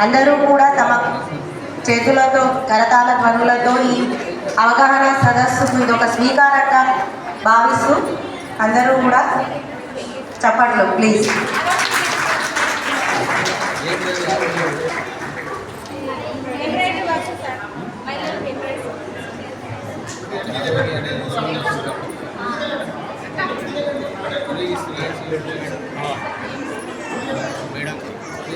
అందరూ కూడా తమ చేతులతో కరతాల ధ్వనులతో ఈ అవగాహన సదస్సుకు ఇది ఒక స్వీకారంగా భావిస్తూ అందరూ కూడా చప్పట్లు ప్లీజ్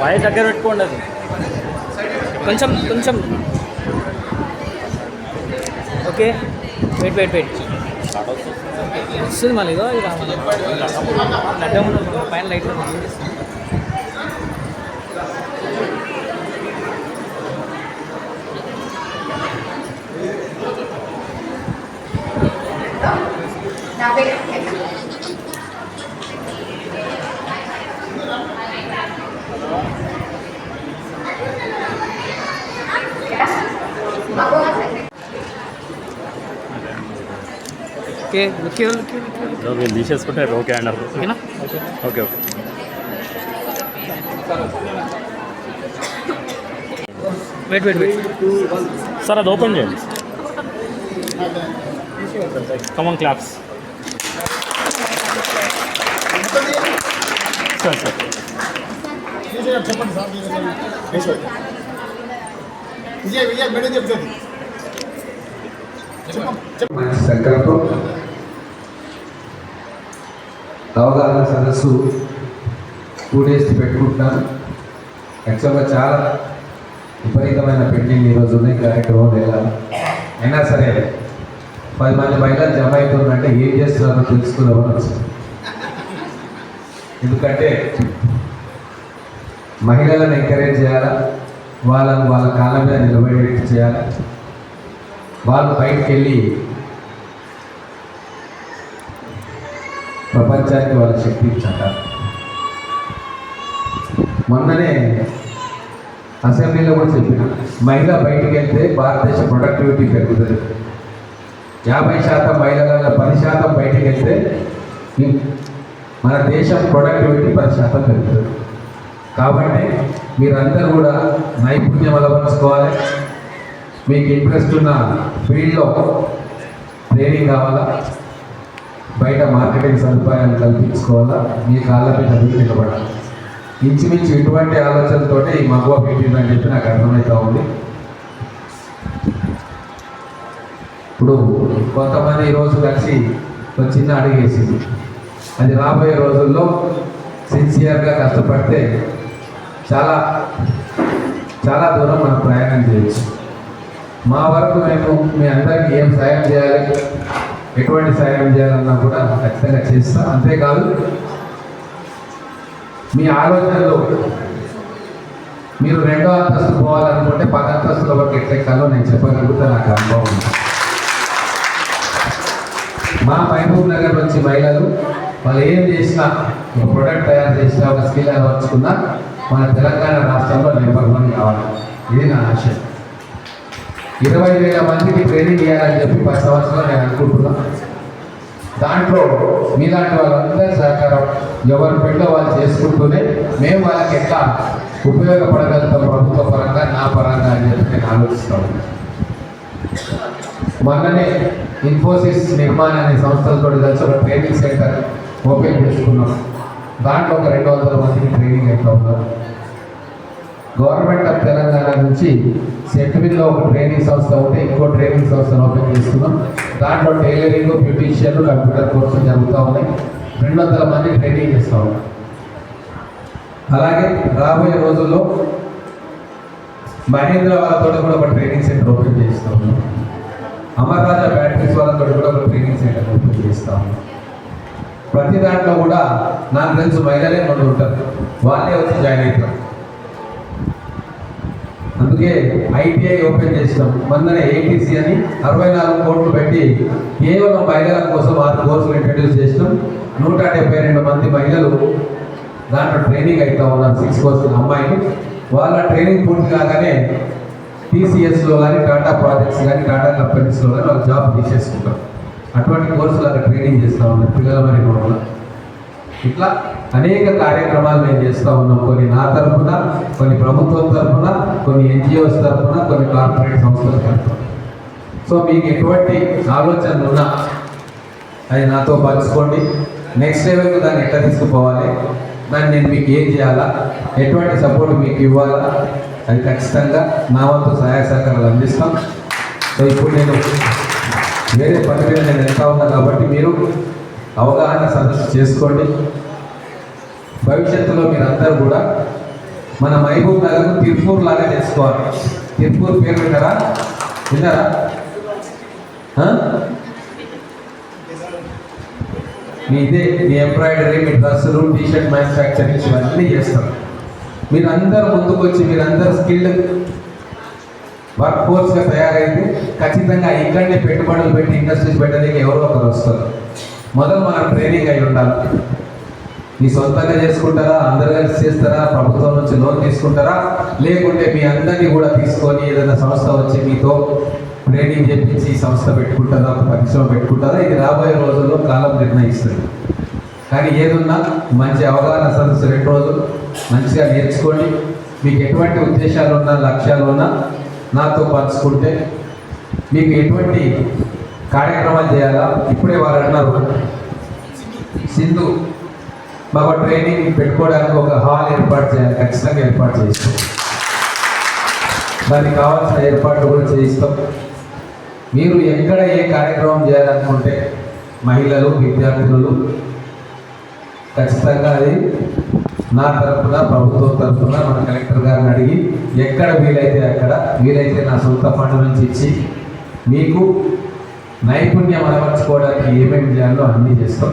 వాయిస్ దగ్గర పెట్టుకోండి అది. కొంచెం కొంచెం. ఓకే. Wait wait wait. వస్తుంది మళ్ళీ ఇదో అడ్డం ఉన్న పైన light okay okay okay. Okay వీళ్ళు తీసేసుకుంటే ఓకే అన్నారు ఓకేనా? Okay okay wait wait wait sir అది ఓపెన్ చేయండి. Come on claps sir sir చెప్పండి అవగాహన సదస్సు టూ డేస్ పెట్టుకుంటున్నాను యాక్చువల్గా చాలా విపరీతమైన పెండింగ్ ఈరోజు ఉన్నాయి. కార్యక్రమం లేదా అయినా సరే పది మంది మహిళలు జమ అవుతుందంటే ఏం చేస్తున్నారో తెలుసుకుందామని ఎందుకంటే మహిళలను ఎంకరేజ్ చేయాలా? వాళ్ళని వాళ్ళ కాళ్ళ మీద నిలబడేట్టు చేయాలి? వాళ్ళు బయటకు వెళ్ళి ప్రపంచానికి వాళ్ళ శక్తి ఇచ్చట మొన్ననే అసెంబ్లీలో కూడా చెప్పిన మహిళ బయటికి వెళ్తే భారతదేశ ప్రొడక్టివిటీ పెరుగుతుంది. యాభై శాతం మహిళల పది శాతం బయటికి వెళ్తే మన దేశం ప్రొడక్టివిటీ పది శాతం పెరుగుతుంది. కాబట్టి మీరందరూ కూడా నైపుణ్యం అలవరుచుకోవాలి. మీకు ఇంట్రెస్ట్ ఉన్న ఫీల్డ్లో ట్రైనింగ్ కావాలా? బయట మార్కెటింగ్ సదుపాయాలు కల్పించుకోవాలా? మీ కాళ్ళ మీద మీరు నిలబడాలి? ఇంచుమించు ఇటువంటి ఆలోచనతోటే ఈ మగువ పెట్టిందని చెప్పి నాకు అర్థమవుతా ఉంది. ఇప్పుడు కొంతమంది ఈరోజు కలిసి ఒక చిన్న అడిగేసింది అది రాబోయే రోజుల్లో సిన్సియర్గా కష్టపడితే చాలా చాలా దూరం మనం ప్రయాణం చేయొచ్చు. మా వరకు మేము మీ అందరికీ ఏం సాయం చేయాలి? ఎటువంటి సాయం చేయాలన్నా కూడా ఖచ్చితంగా చేస్తా. అంతేకాదు మీ ఆలోచనలో మీరు రెండో అంతస్తు పోవాలనుకుంటే పది అంతస్తుల వరకు ఎట్లెక్కాలో నేను చెప్పగలుగుతా నాకు అనుభవం మా మహబూబ్ నగర్ వచ్చి మహిళలు వాళ్ళు ఏం చేసినా ఒక ప్రొడక్ట్ తయారు చేసినా ఒక స్కిల్ అలవర్చుకున్నా మన తెలంగాణ రాష్ట్రంలో నెంబర్ వన్ కావాలి. ఇది నా ఆశయం ఇరవై వేల మందికి ట్రైనింగ్ ఇవ్వాలని చెప్పి పది సంవత్సరాలు నేను అనుకుంటున్నా. దాంట్లో మీలాంటి వాళ్ళందరి సహకారం ఎవరు పెళ్ళో వాళ్ళు చేసుకుంటూనే మేము వాళ్ళకి ఎట్లా ఉపయోగపడగలుగుతాం ప్రభుత్వ పరంగా నా పరంగా అని చెప్పి నేను ఆలోచిస్తాను మొన్ననే ఇన్ఫోసిస్ నిర్మాణ అనే సంస్థలతో కలిసి ఒక ట్రైనింగ్ సెంటర్ ఓపెన్ చేసుకున్నాం. దాంట్లో ఒక రెండు వందల మందికి ట్రైనింగ్ అవుతా ఉన్నారు గవర్నమెంట్ ఆఫ్ తెలంగాణ నుంచి సెట్విల్లో ఒక ట్రైనింగ్ సంస్థ ఉంటే ఇంకో ట్రైనింగ్ సంస్థను ఓపెన్ చేస్తున్నాం. దాంట్లో టైలరింగ్ బ్యూటీషియన్ కంప్యూటర్ కోర్సులు జరుగుతూ ఉన్నాయి. రెండు వందల మంది ట్రైనింగ్ ఇస్తాం అలాగే రాబోయే రోజుల్లో మహేంద్ర వాళ్ళతో కూడా ఒక ట్రైనింగ్ సెంటర్ ఓపెన్ చేస్తూ ఉన్నాం. బ్యాటరీస్ వాళ్ళతో కూడా ఒక ట్రైనింగ్ సెంటర్ ఓపెన్ చేస్తా ప్రతి దాంట్లో కూడా నాకు తెలుసు మహిళలే ముందు ఉంటారు. వాళ్ళే వచ్చి జాయిన్ అవుతారు. అందుకే ఐటీఐ ఓపెన్ చేసినాం. మొన్ననే ఏటీసీ అని అరవై నాలుగు కోట్లు పెట్టి కేవలం మహిళల కోసం ఆరు కోర్సులు ఇంట్రడ్యూస్ చేసినాం. నూట డెబ్బై రెండు మంది మహిళలు దాంట్లో ట్రైనింగ్ అవుతా ఉన్నారు సిక్స్ కోర్సులు అమ్మాయిలు. వాళ్ళ ట్రైనింగ్ పూర్తి కాగానే టీసీఎస్లో కానీ టాటా ప్రాజెక్ట్స్ కానీ టాటా కంపెనీస్లో కానీ వాళ్ళు జాబ్ తీసేసుకుంటారు. అటువంటి కోర్సులు అక్కడ ట్రైనింగ్ చేస్తూ ఉన్నారు పిల్లల మరి ఇట్లా అనేక కార్యక్రమాలు మేము చేస్తూ ఉన్నాం. కొన్ని నా తరఫున కొన్ని ప్రభుత్వం తరఫున కొన్ని ఎన్జిఓస్ తరఫున కొన్ని కార్పొరేట్ సంస్థల తరఫున. సో మీకు ఎటువంటి ఆలోచనలు ఉన్నా అది నాతో పంచుకోండి. నెక్స్ట్ లెవెల్కి దాన్ని ఎట్లా తీసుకుపోవాలి? దాన్ని నేను మీకు ఏం చేయాలా? ఎటువంటి సపోర్ట్ మీకు ఇవ్వాలా? అది ఖచ్చితంగా నా వంతు సహాయ సహకారాలు అందిస్తాం. సో ఇప్పుడు నేను వేరే పని మీద నేను వెళ్తా ఉన్నా కాబట్టి మీరు అవగాహన సదస్సు చేసుకోండి. భవిష్యత్తులో మీరందరూ కూడా మన మహబూబ్ నగర్ తిరుపూర్ లాగా చేసుకోవాలి. తిరుపూర్ పేరు విన్నారా? విన్నారా? మీ ఇదే మీ ఎంబ్రాయిడరీ మీ డ్రెస్సులు టీషర్ట్ మ్యానుఫ్యాక్చరింగ్ ఇవన్నీ చేస్తాం. మీరందరూ ముందుకు వచ్చి మీరందరూ స్కిల్డ్ వర్క్ ఫోర్స్గా తయారైతే ఖచ్చితంగా ఇక్కడనే పెట్టుబడులు పెట్టి ఇండస్ట్రీస్ పెట్టడానికి ఎవరో ఒకరు వస్తారు. మొదలు మనం ట్రైనింగ్ అయి ఉండాలి. మీ సొంతంగా చేసుకుంటారా? అందరు కలిసి చేస్తారా? ప్రభుత్వం నుంచి లోన్ తీసుకుంటారా? లేకుంటే మీ అందరినీ కూడా తీసుకొని ఏదైనా సంస్థ వచ్చి మీతో ట్రైనింగ్ చేపించి ఈ సంస్థ పెట్టుకుంటారా పరిశ్రమ పెట్టుకుంటారా ఇది రాబోయే రోజుల్లో కాలం నిర్ణయిస్తుంది. కానీ ఏదున్నా మంచి అవగాహన సదస్సు రెండు రోజులు మంచిగా నేర్చుకోండి. మీకు ఎటువంటి ఉద్దేశాలు ఉన్నా లక్ష్యాలు ఉన్నా నాతో పంచుకుంటే మీకు ఎటువంటి కార్యక్రమాలు చేయాలా? ఇప్పుడే వారు అన్నారు. సింధు మాకు ట్రైనింగ్ పెట్టుకోవడానికి ఒక హాల్ ఏర్పాటు చేయాలి ఖచ్చితంగా ఏర్పాటు చేస్తాం. దానికి కావాల్సిన ఏర్పాట్లు కూడా చేయిస్తాం. మీరు ఎక్కడ ఏ కార్యక్రమం చేయాలనుకుంటే మహిళలు విద్యార్థులు ఖచ్చితంగా అది నా తరఫున ప్రభుత్వం తరఫున మన కలెక్టర్ గారిని అడిగి ఎక్కడ వీలైతే అక్కడ వీలైతే నా సొంత ఫండ్ నుంచి ఇచ్చి మీకు నైపుణ్యం అలవర్చుకోవడానికి ఏమేమి చేయాలో అన్నీ చేస్తాం.